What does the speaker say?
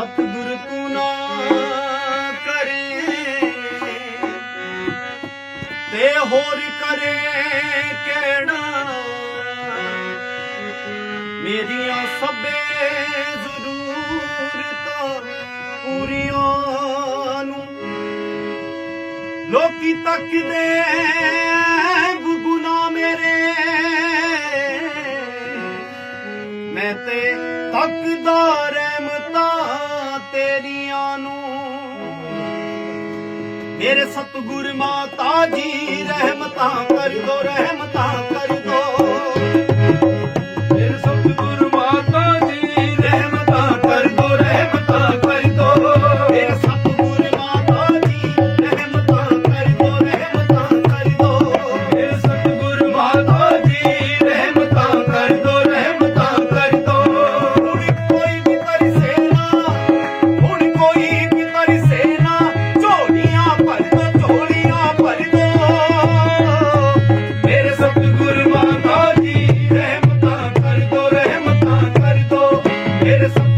ਸਤਿਗੁਰ ਤੂੰ ਨਾ ਕਰੇ। ਤੇ ਹੋਰ ਕਰੇ ਕਿਹੜਾ? ਮੇਰੀਆਂ ਸਭੇ ਜ਼ਰੂਰਤਾਂ ਪੂਰੀਆਂ ਨੂੰ ਲੋਕੀ ਤੱਕਦੇ ਮੇਰੇ ਸਤਿਗੁਰ ਮਾਤਾ ਜੀ ਰਹਿਮਤਾਂ ਕਰ ਦੋ ਰਹਿਮਤਾਂ ਕਰ ਦੋ। Eres